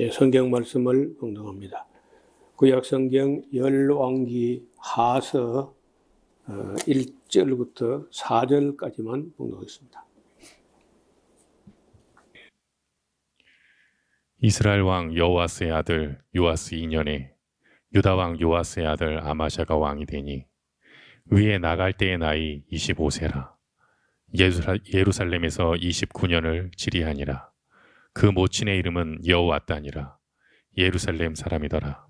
예, 성경 말씀을 공동합니다. 구약 성경 열왕기 하서 1절부터 4절까지만 공동하겠습니다. 이스라엘 왕 여호와스의 아들 요아스 2년에 유다 왕 요아스의 아들 아마샤가 왕이 되니 위에 나갈 때의 나이 25세라 예루살렘에서 29년을 지리하니라 그 모친의 이름은 여호와따니라 예루살렘 사람이더라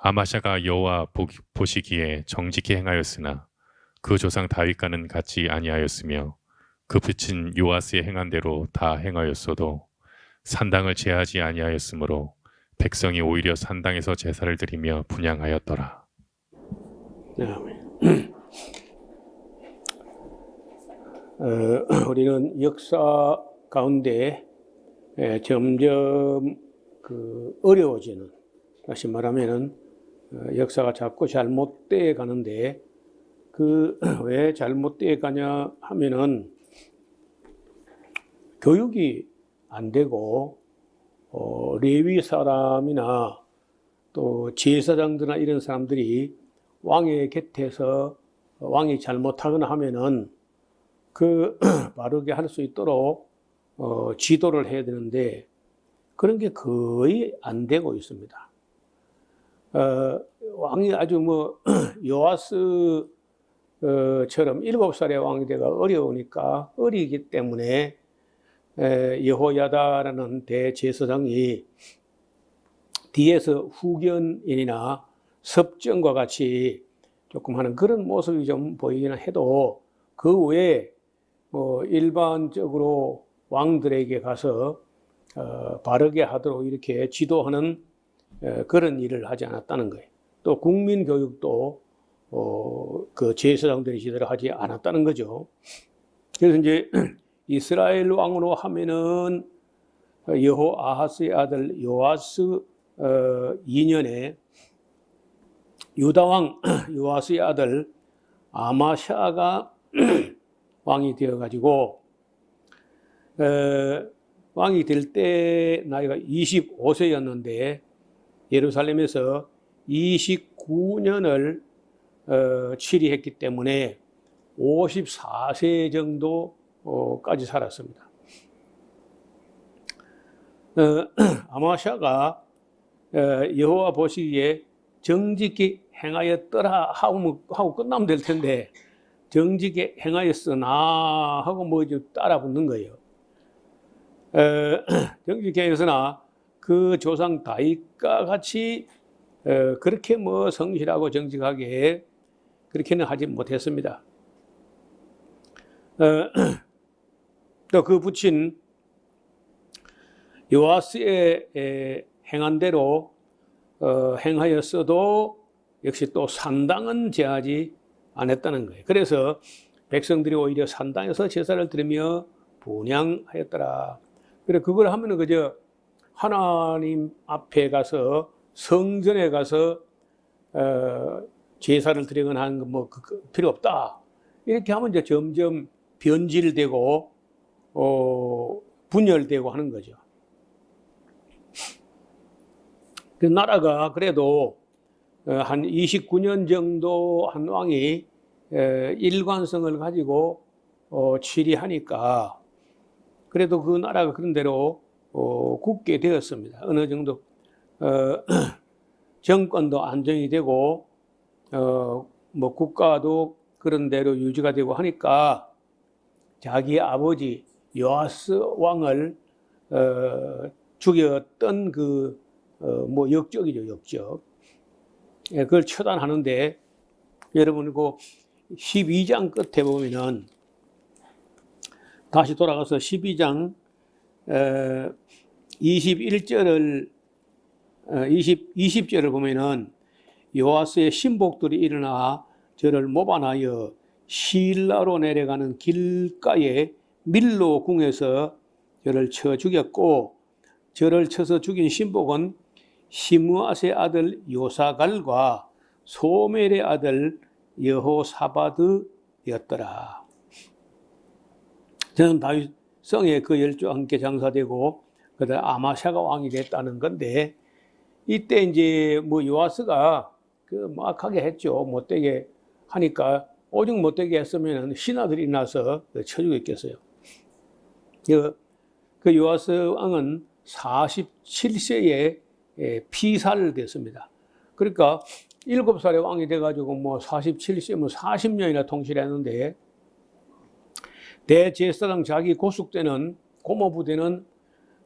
아마샤가 여호와 보시기에 정직히 행하였으나 그 조상 다윗과는 같이 아니하였으며 그 부친 요아스의 행한 대로 다 행하였어도 산당을 제하지 아니하였으므로 백성이 오히려 산당에서 제사를 드리며 분양하였더라. 네, 어, 우리는 역사 가운데 에, 점점 그 어려워지는 다시 말하면은 어, 역사가 자꾸 잘못돼 가는데 그 왜 잘못돼 가냐 하면은 교육이 안 되고 어, 레위 사람이나 또 제사장들이나 이런 사람들이 왕의 곁에서 왕이 잘못하거나 하면은 그 바르게 할 수 있도록 어, 지도를 해야 되는데 그런 게 거의 안 되고 있습니다. 어, 왕이 아주 뭐 요아스처럼 일곱 살의 왕이 되가 어려우니까 어리기 때문에 여호야다라는 대제사장이 뒤에서 후견인이나 섭정과 같이 조금 하는 그런 모습이 좀 보이기는 해도 그 외에 뭐 일반적으로 왕들에게 가서 어, 바르게 하도록 이렇게 지도하는 어, 그런 일을 하지 않았다는 거예요. 또 국민 교육도 어, 그 제사장들이 제대로 하지 않았다는 거죠. 그래서 이제 이스라엘 왕으로 하면은 여호 아하스의 아들 요아스 어, 2년에 유다 왕 요아스의 아들 아마샤가 왕이 되어 가지고 어, 왕이 될 때 나이가 25세였는데 예루살렘에서 29년을 어, 치리했기 때문에 54세 정도 까지 살았습니다. 어, 아마샤가 어, 여호와 보시기에 정직히 행하였더라 하고, 하고 끝나면 될 텐데 정직히 행하였으나 하고 뭐 따라 붙는 거예요. 했으나 그 조상 다윗과 같이 어, 그렇게 뭐 성실하고 정직하게 그렇게는 하지 못했습니다. 어, 또그 붙인 요아스의 행한 대로 어, 행하였어도 역시 또 산당은 제하지 않았다는 거예요. 그래서 백성들이 오히려 산당에서 제사를 드리며 분양하였더라. 그래 그걸 하면은 그저 하나님 앞에 가서 성전에 가서 어, 제사를 드리거나 하는 거뭐 그, 그, 필요 없다. 이렇게 하면 이제 점점 변질되고 어, 분열되고 하는 거죠. 그 나라가 그래도 어, 한 29년 정도 한 왕이 일관성을 가지고 어, 치리하니까 그래도 그 나라가 그런 대로 어, 굳게 되었습니다. 어느 정도 정권도 안정이 되고 뭐 국가도 그런 대로 유지가 되고 하니까 자기 아버지 요아스 왕을 어, 죽였던 그뭐 어, 역적이죠 역적. 예, 그걸 처단하는데 여러분 그 12장 끝에 보면은 다시 돌아가서 12장 어, 21절을 어, 20, 20절을 보면은 요아스의 신복들이 일어나 저를 모반하여 실라로 내려가는 길가에 밀로 궁에서 저를 쳐 죽였고 저를 쳐서 죽인 신복은 시므아스의 아들 요사갈과 소멜의 아들 여호사바드였더라. 저는 다윗 성에 그 열조 함께 장사되고 그다음 아마샤가 왕이 됐다는 건데 이때 이제 뭐 요아스가 그 막하게 했죠. 못되게 하니까 오죽 못되게 했으면 신하들이 나서 쳐 죽였겠어요. 그, 그 요아스 왕은 47세에 피살을 됐습니다. 그러니까 7살에 왕이 돼가지고 뭐 47세, 뭐 40년이나 통치를 했는데 대제사장 자기 고숙 때는 고모부 때는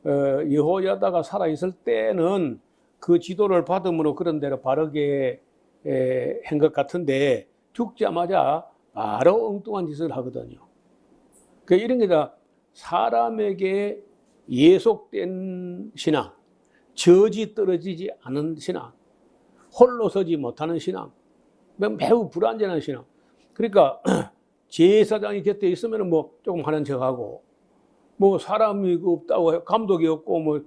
어, 여호야다가 살아 있을 때는 그 지도를 받음으로 그런 대로 바르게 한 것 같은데 죽자마자 바로 엉뚱한 짓을 하거든요. 그 이런 게 다 사람에게 예속된 신앙, 저지 떨어지지 않은 신앙, 홀로 서지 못하는 신앙, 매우 불안전한 신앙. 그러니까 제사장이 곁에 있으면 뭐 조금 하는 척하고 뭐 사람이 없다고 감독이 없고 뭐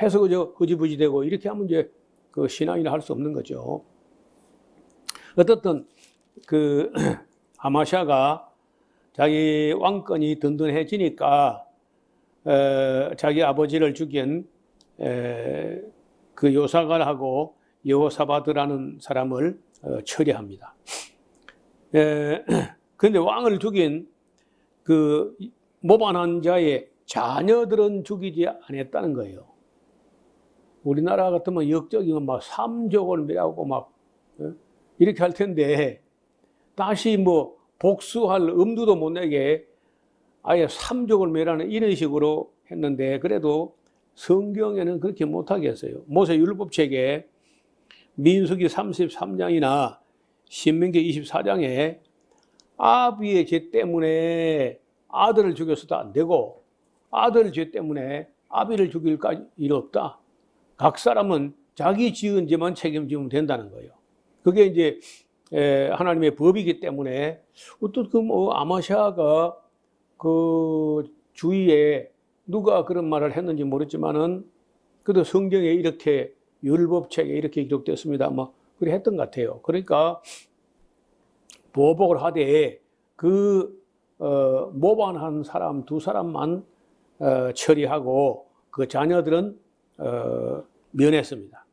해서 그저 흐지부지 되고 이렇게 하면 이제 그 신앙이라 할 수 없는 거죠. 어떻든 그 아마샤가 자기 왕권이 든든해지니까 에, 자기 아버지를 죽인 에, 그 요사갈하고 여호사바드라는 사람을 어, 처리합니다. 에, 근데 왕을 죽인 그 모반한 자의 자녀들은 죽이지 않았다는 거예요. 우리나라 같으면 역적이면 막 삼족을 멸하고 막 어? 이렇게 할 텐데 다시 뭐 복수할 엄두도 못 내게 아예 삼족을 멸하는 이런 식으로 했는데 그래도 성경에는 그렇게 못하게 했어요. 모세 율법책에 민수기 33장이나 신명기 24장에 아비의 죄 때문에 아들을 죽였어도 안 되고 아들 죄 때문에 아비를 죽일 일 없다. 각 사람은 자기 지은 죄만 책임지면 된다는 거예요. 그게 이제 에, 하나님의 법이기 때문에 어떤 그뭐 아마샤가 그 주위에 누가 그런 말을 했는지 모르지만은 그래도 성경에 이렇게 율법책에 이렇게 기록됐습니다. 뭐 그래 했던 것 같아요. 그러니까 보복을 하되 그 어, 모반한 사람 두 사람만 어, 처리하고 그 자녀들은 어, 면했습니다.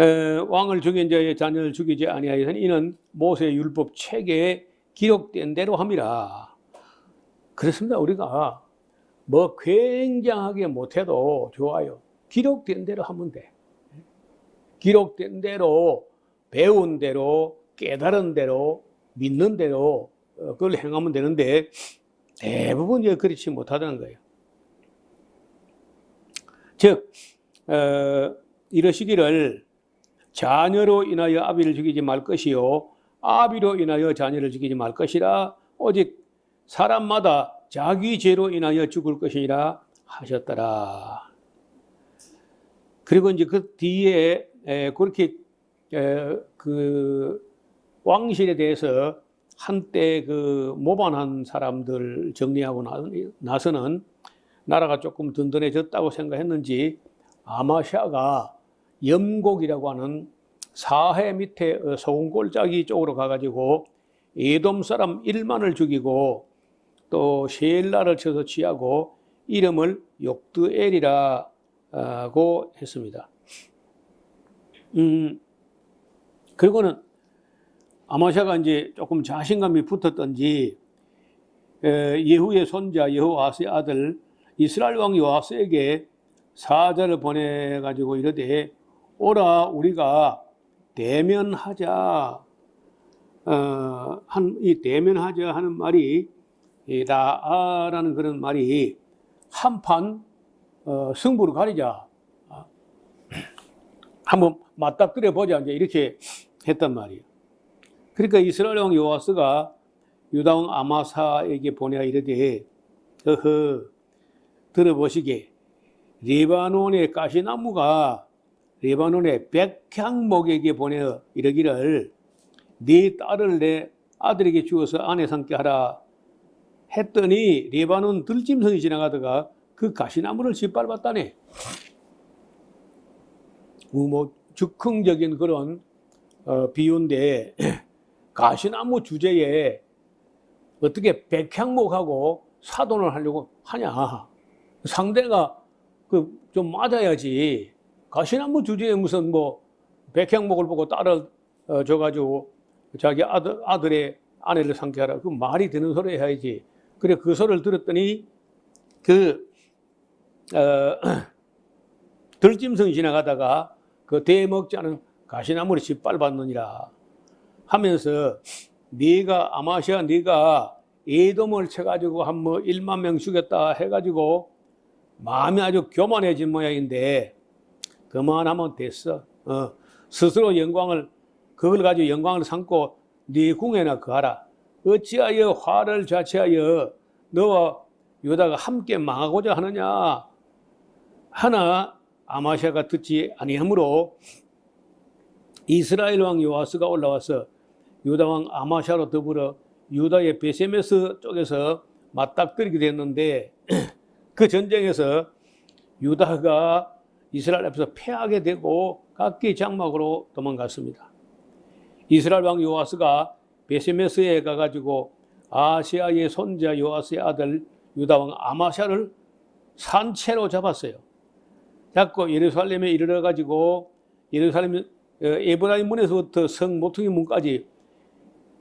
에, 왕을 죽인 자의 자녀를 죽이지 아니하여서는 이는 모세 율법 책에 기록된 대로 함이라. 그렇습니다. 우리가 뭐 굉장하게 못해도 좋아요. 기록된 대로 하면 돼. 기록된 대로 배운 대로 깨달은 대로 믿는 대로 어, 그걸 행하면 되는데 대부분 이제 그렇지 못하다는 거예요. 즉 어, 이러시기를 자녀로 인하여 아비를 죽이지 말 것이요 아비로 인하여 자녀를 죽이지 말 것이라 오직 사람마다 자기 죄로 인하여 죽을 것이라 하셨더라. 그리고 이제 그 뒤에 에, 그렇게 에, 그 왕실에 대해서 한때 그 모반한 사람들 정리하고 나서는 나라가 조금 든든해졌다고 생각했는지 아마샤가 염곡이라고 하는 사해 밑에 소금골짜기 쪽으로 가가지고 에돔 사람 1만을 죽이고 또 셰엘라를 쳐서 취하고 이름을 욕드엘이라고 했습니다. 음, 그리고는 아마샤가 이제 조금 자신감이 붙었던지 예후의 손자 여호아스의 아들 이스라엘 왕 요아스에게 사자를 보내 가지고 이르되 오라 우리가 대면하자. 어, 한이 대면하자 하는 말이 이 라아라는 그런 말이 한판 어, 승부를 가리자. 아, 한번 맞닥뜨려 보자. 이제 이렇게 했단 말이에요. 그러니까 이스라엘 왕 요아스가 유다 왕 아마사에게 보내어 이르되 어허 들어보시게 레바논의 가시나무가 레바논의 백향목에게 보내어 이르기를 네 딸을 내 아들에게 주어서 아내 삼게 하라 했더니 레바논 들짐승이 지나가다가 그 가시나무를 짓밟았다네. 뭐 즉흥적인 그런 어, 비유인데 가시나무 주제에 어떻게 백향목하고 사돈을 하려고 하냐. 상대가 그 좀 맞아야지. 가시나무 주제에 무슨 뭐 백향목을 보고 딸을 어, 줘가지고 자기 아들 아들의 아내를 상대하라. 그 말이 되는 소리 해야지. 그래 그 소리를 들었더니 그 어, 들짐승 지나가다가 그 않은 가시나무를 짓밟았느니라 하면서 네가 아마시아 네가 에돔을 쳐가지고 한 뭐 1만 명 죽였다 해가지고 마음이 아주 교만해진 모양인데 그만하면 됐어. 어, 스스로 영광을 그걸 가지고 영광을 삼고 네 궁에나 거하라. 어찌하여 화를 자체하여 너와 유다가 함께 망하고자 하느냐? 하나 아마시아가 듣지 아니하므로 이스라엘 왕 요아스가 올라와서 유다 왕 아마샤로 더불어 유다의 베세메스 쪽에서 맞닥뜨리게 됐는데 그 전쟁에서 유다가 이스라엘 앞에서 패하게 되고 각기 장막으로 도망갔습니다. 이스라엘 왕 요아스가 베세메스에 가가지고 아시아의 손자 요아스의 아들 유다 왕 아마샤를 산채로 잡았어요. 잡고 예루살렘에 이르러 가지고 예루살렘 어, 에브라임 문에서부터 성 모퉁이 문까지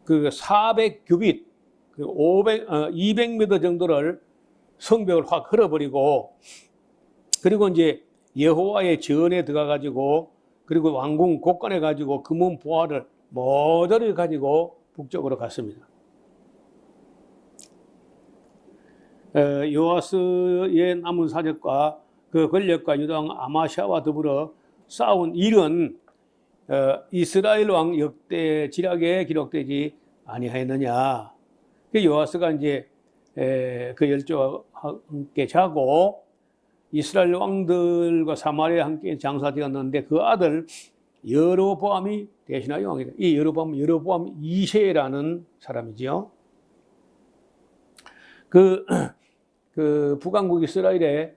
그 400규빗, 그 500, 어, 200m 정도를 성벽을 확 흘러버리고 그리고 이제 여호와의 전에 들어가 가지고 그리고 왕궁 곳간에 가지고 금은 보화를 모조리 가지고 북쪽으로 갔습니다. 어, 요아스의 남은 사적과 그 권력과 유당 아마샤와 더불어 싸운 일은 어, 이스라엘 왕 역대 지략에 기록되지 아니하였느냐. 그 요아스가 이제 에, 그 열조와 함께 자고 이스라엘 왕들과 사마리아 함께 장사되었는데 그 아들 여로보암이 대신하여 왕이다. 이 여로보암 여로보암 2세라는 사람이지요. 그, 그 북왕국 이스라엘의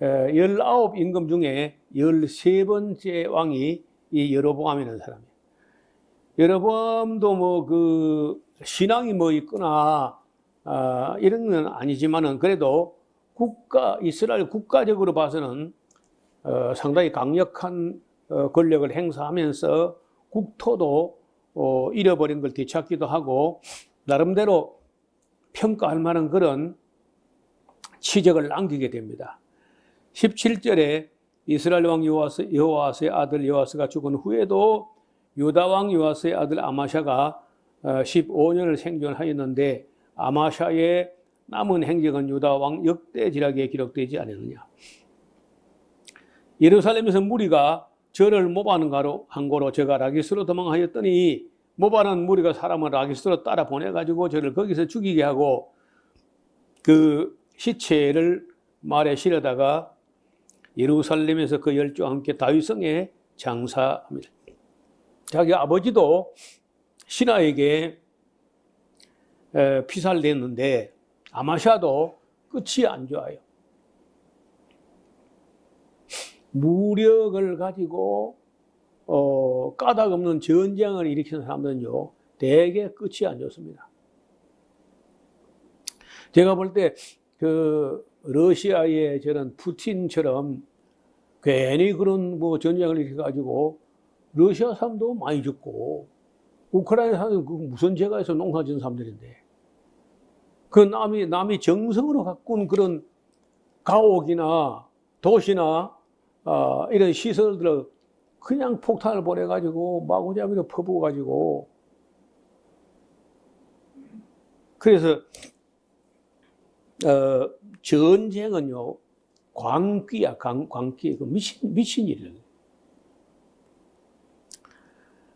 19 임금 중에 13번째 왕이 이 여로보암이라는 사람이에요. 여로보암도 뭐 그 신앙이 뭐 있거나 아, 이런 건 아니지만은 그래도 국가 이스라엘 국가적으로 봐서는 어, 상당히 강력한 어, 권력을 행사하면서 국토도 어, 잃어버린 걸 되찾기도 하고 나름대로 평가할 만한 그런 치적을 남기게 됩니다. 17절에 이스라엘 왕 요아스, 요아스의 아들 요아스가 죽은 후에도 유다 왕 요아스의 아들 아마샤가 15년을 생존하였는데 아마샤의 남은 행적은 유다 왕 역대 지략에 기록되지 않았느냐. 예루살렘에서 무리가 저를 모바는 가로 한 고로 제가 라기스로 도망하였더니 모바는 무리가 사람을 라기스로 따라 보내가지고 저를 거기서 죽이게 하고 그 시체를 말에 실어다가 예루살렘에서 그 열조와 함께 다윗성에 장사합니다. 자기 아버지도 신하에게 피살됐는데 아마샤도 끝이 안 좋아요. 무력을 가지고 어, 까닭 없는 전쟁을 일으키는 사람들은요 대개 끝이 안 좋습니다. 제가 볼 때 그 러시아의 저런 푸틴처럼 괜히 그런 뭐 전쟁을 일으켜 가지고 러시아 사람도 많이 죽고 우크라이나 사람은 그 무슨 죄가 있어 농사 지은 사람들인데. 그 남이 남이 정성으로 가꾼 그런 가옥이나 도시나 어, 이런 시설들을 그냥 폭탄을 보내가지고 마구잡이로 퍼부어가지고. 그래서 어, 전쟁은요 광기야 광, 광기 그 미친 미친 일이에요.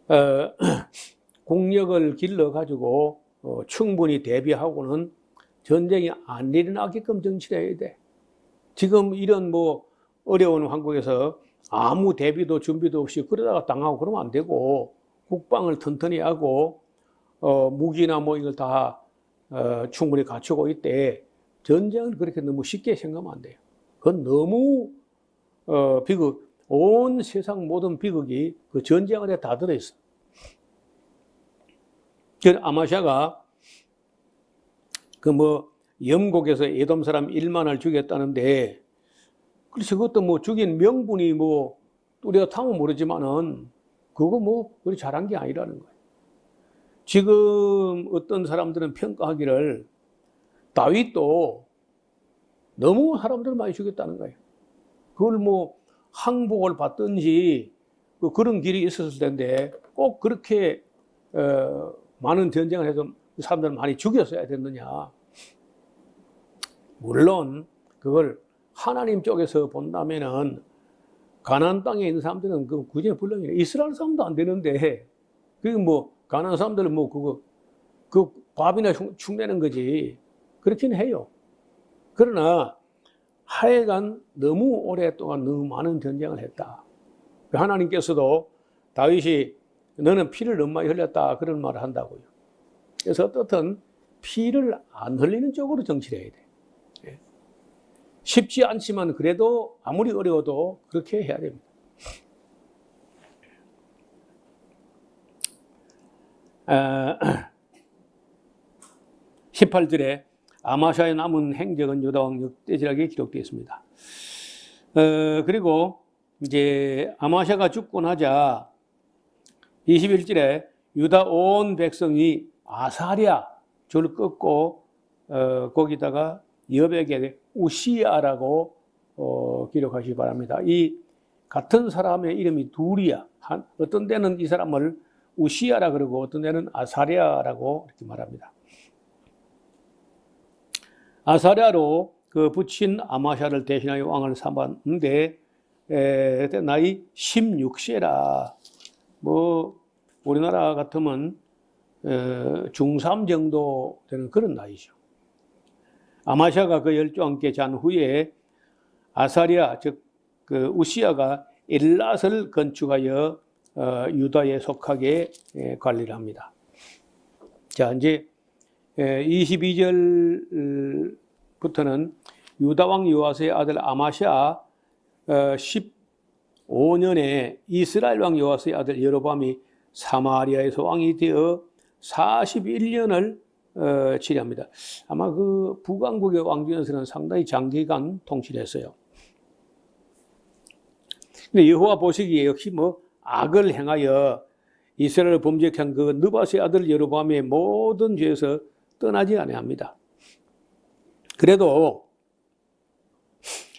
어, 공력을 길러 가지고 어, 충분히 대비하고는 전쟁이 안 일어나게끔 정치해야 돼. 지금 이런 뭐 어려운 한국에서 아무 대비도 준비도 없이 그러다가 당하고 그러면 안 되고 국방을 튼튼히 하고 어, 무기나 뭐 이걸 다 어, 충분히 갖추고 있대. 전쟁을 그렇게 너무 쉽게 생각하면 안 돼요. 그건 너무 어, 비극, 온 세상 모든 비극이 그 전쟁 안에 다 들어있어. 그 아마샤가 그 뭐 영국에서 에돔 사람 1만을 죽였다는데 그래서 그것도 뭐 죽인 명분이 뭐 뚜렷하면 모르지만은 그거 뭐 그리 잘한 게 아니라는 거예요. 지금 어떤 사람들은 평가하기를 다윗도 너무 사람들을 많이 죽였다는 거예요. 그걸 뭐 항복을 받든지 그 그런 길이 있었을 텐데 꼭 그렇게 어, 많은 전쟁을 해서 사람들을 많이 죽였어야 됐느냐. 물론 그걸 하나님 쪽에서 본다면은 가나안 땅에 있는 사람들은 그 구제 불능이에요. 이스라엘 사람도 안 되는데 그게 뭐 가나안 사람들은 뭐 그거 그 밥이나 흉- 축내는 거지 그렇긴 해요. 그러나 하여간 너무 오랫동안 너무 많은 전쟁을 했다. 하나님께서도 다윗이 너는 피를 너무 많이 흘렸다 그런 말을 한다고요. 그래서 어떻든 피를 안 흘리는 쪽으로 정치를 해야 돼. 예. 쉽지 않지만 그래도 아무리 어려워도 그렇게 해야 됩니다. 아, 18절에 아마샤의 남은 행적은 유다왕 역대지락에 기록되어 있습니다. 어, 그리고 이제 아마샤가 죽고 나자 21절에 유다 온 백성이 아사랴 줄 끊고 어, 거기다가 여백에 우시아라고 어, 기록하시기 바랍니다. 이 같은 사람의 이름이 둘이야. 한, 어떤 데는 이 사람을 우시아라 그러고 어떤 데는 아사랴라고 이렇게 말합니다. 아사랴로 그 붙인 아마샤를 대신하여 왕을 삼았는데 에, 그때 나이 16세라 뭐 우리나라 같으면 어, 중3 정도 되는 그런 나이죠. 아마샤가 그 열조 함께 잔 후에 아사리아 즉 그 우시아가 엘랏을 건축하여 어, 유다에 속하게 에, 관리를 합니다. 자 이제 22절 부터는 유다 왕 요아스의 아들 아마샤 15년에 이스라엘 왕 요아스의 아들 여로밤이 사마리아에서 왕이 되어 41년을 어, 치리합니다. 아마 그 북왕국의 왕중에서는 상당히 장기간 통치했어요. 근데 여호와 보시기에 역시 뭐 악을 행하여 이스라엘을 범죄한 그 느바스의 아들 여로보암의 모든 죄에서 떠나지 아니합니다. 그래도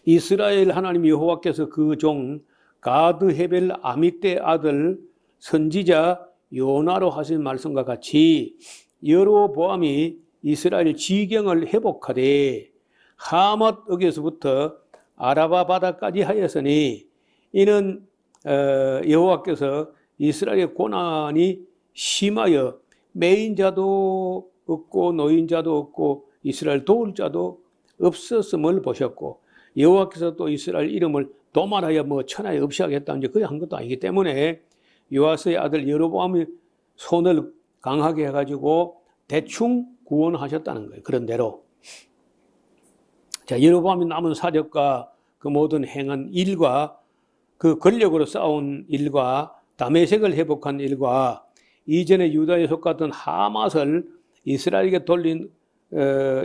이스라엘 하나님 여호와께서 그 종 가드 헤벨 아미떼 아들 선지자 요나로 하신 말씀과 같이 여로보암이 이스라엘 지경을 회복하되 하맛 옥에서부터 아라바 바다까지 하였으니 이는 어, 여호와께서 이스라엘의 고난이 심하여 매인자도 없고 노인자도 없고 이스라엘 도울 자도 없었음을 보셨고 여호와께서 또 이스라엘 이름을 도말하여 뭐 천하에 없이 하겠다 이제 그게 한 것도 아니기 때문에 요아스의 아들 여로보암이 손을 강하게 해가지고 대충 구원하셨다는 거예요. 그런 대로. 자, 여로보암이 남은 사력과 그 모든 행한 일과 그 권력으로 싸운 일과 다메섹을 회복한 일과 이전에 유다에 속았던 하맛을 이스라엘에게 돌린 어,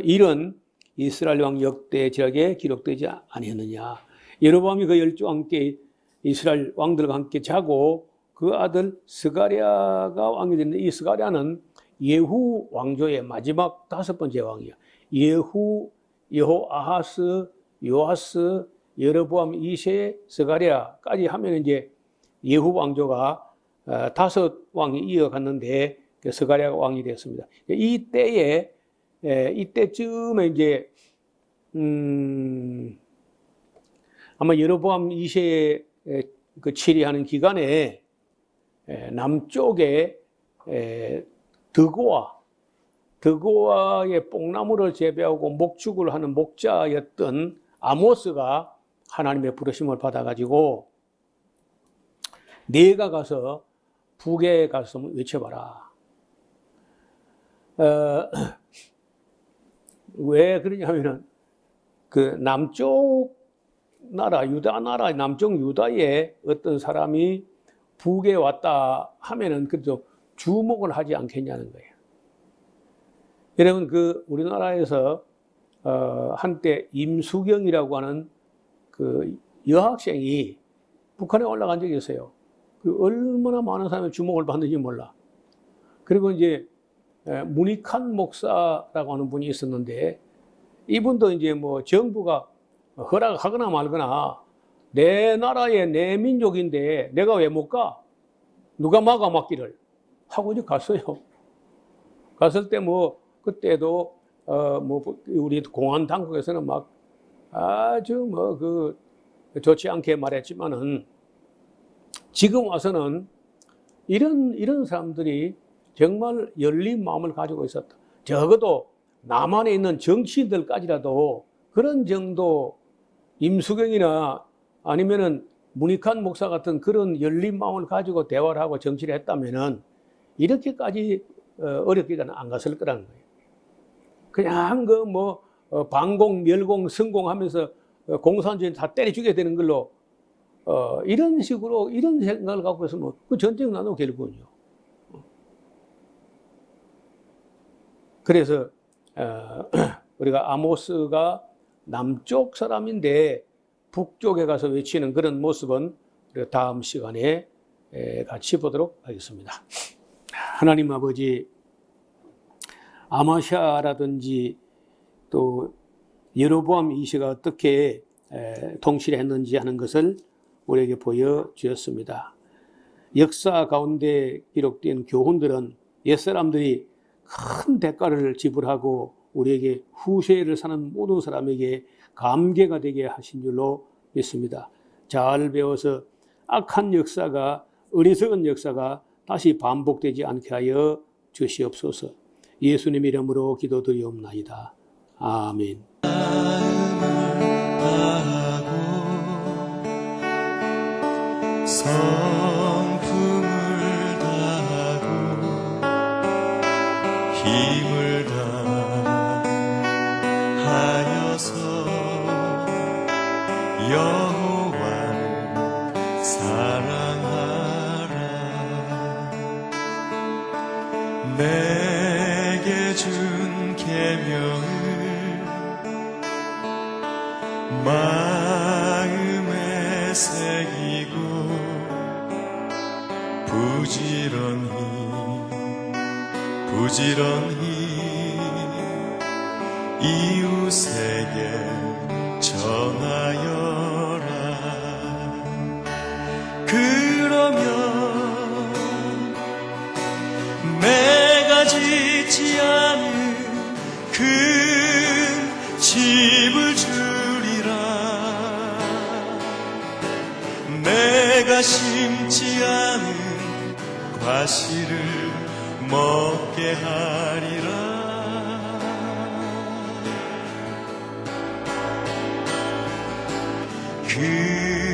일은 이스라엘 왕 역대 지략에 기록되지 아니었느냐. 여로보암이 그 열조 함께 이스라엘 왕들과 함께 자고 그 아들 스가랴가 왕이 됐는데 이 스가랴는 예후 왕조의 마지막 다섯 번째 왕이야. 예후, 여호 아하스, 요아스, 여로보암 2세, 스가랴까지 하면 이제 예후 왕조가 어, 다섯 왕이 이어갔는데 그 스가랴가 왕이 됐습니다. 이 때에 에, 이때쯤에 이제 음, 아마 여로보암 2세의 그 치리하는 기간에 에, 남쪽에 에, 드고아 드고아의 뽕나무를 재배하고 목축을 하는 목자였던 아모스가 하나님의 부르심을 받아가지고 내가 가서 북에 가서 외쳐봐라. 어, 왜 그러냐면은 그 남쪽 나라 유다 나라 남쪽 유다에 어떤 사람이 북에 왔다 하면은 그래도 주목을 하지 않겠냐는 거예요. 여러분 그 우리나라에서 어, 한때 임수경이라고 하는 그 여학생이 북한에 올라간 적이 있어요. 그 얼마나 많은 사람의 주목을 받는지 몰라. 그리고 이제 에, 문익한 목사라고 하는 분이 있었는데 이분도 이제 뭐 정부가 허락하거나 말거나 내 나라의 내 민족인데 내가 왜 못 가? 누가 막아 막기를 하고 이제 갔어요. 갔을 때 뭐 그때도 어 뭐 우리 공안 당국에서는 막 아주 뭐 그 좋지 않게 말했지만은 지금 와서는 이런 이런 사람들이 정말 열린 마음을 가지고 있었다. 적어도 남한에 있는 정치인들까지라도 그런 정도 임수경이나 아니면은 문익한 목사 같은 그런 열린 마음을 가지고 대화를 하고 정치를 했다면은 이렇게까지 어, 어렵게는 안 갔을 거라는 거예요. 그냥 그 뭐 방공, 멸공, 성공하면서 어, 공산주의 다 때려 죽여야 되는 걸로 어, 이런 식으로 이런 생각을 갖고 있으면 그 전쟁 나도 결국은요. 그래서 어, 우리가 아모스가 남쪽 사람인데 북쪽에 가서 외치는 그런 모습은 우리가 다음 시간에 에, 같이 보도록 하겠습니다. 하나님 아버지 아마샤라든지 또 여로보암 이시가 어떻게 에, 통치를 했는지 하는 것을 우리에게 보여주었습니다. 역사 가운데 기록된 교훈들은 옛사람들이 큰 대가를 지불하고 우리에게 후세를 사는 모든 사람에게 감개가 되게 하신 줄로 믿습니다. 잘 배워서 악한 역사가 어리석은 역사가 다시 반복되지 않게 하여 주시옵소서. 예수님 이름으로 기도드리옵나이다. 아멘. 여호와를 사랑하라. 내게 준 계명을 마음에 새기고 부지런히 부지런히 이웃에게 내가 심지 않은 과실을 먹게 하리라. 그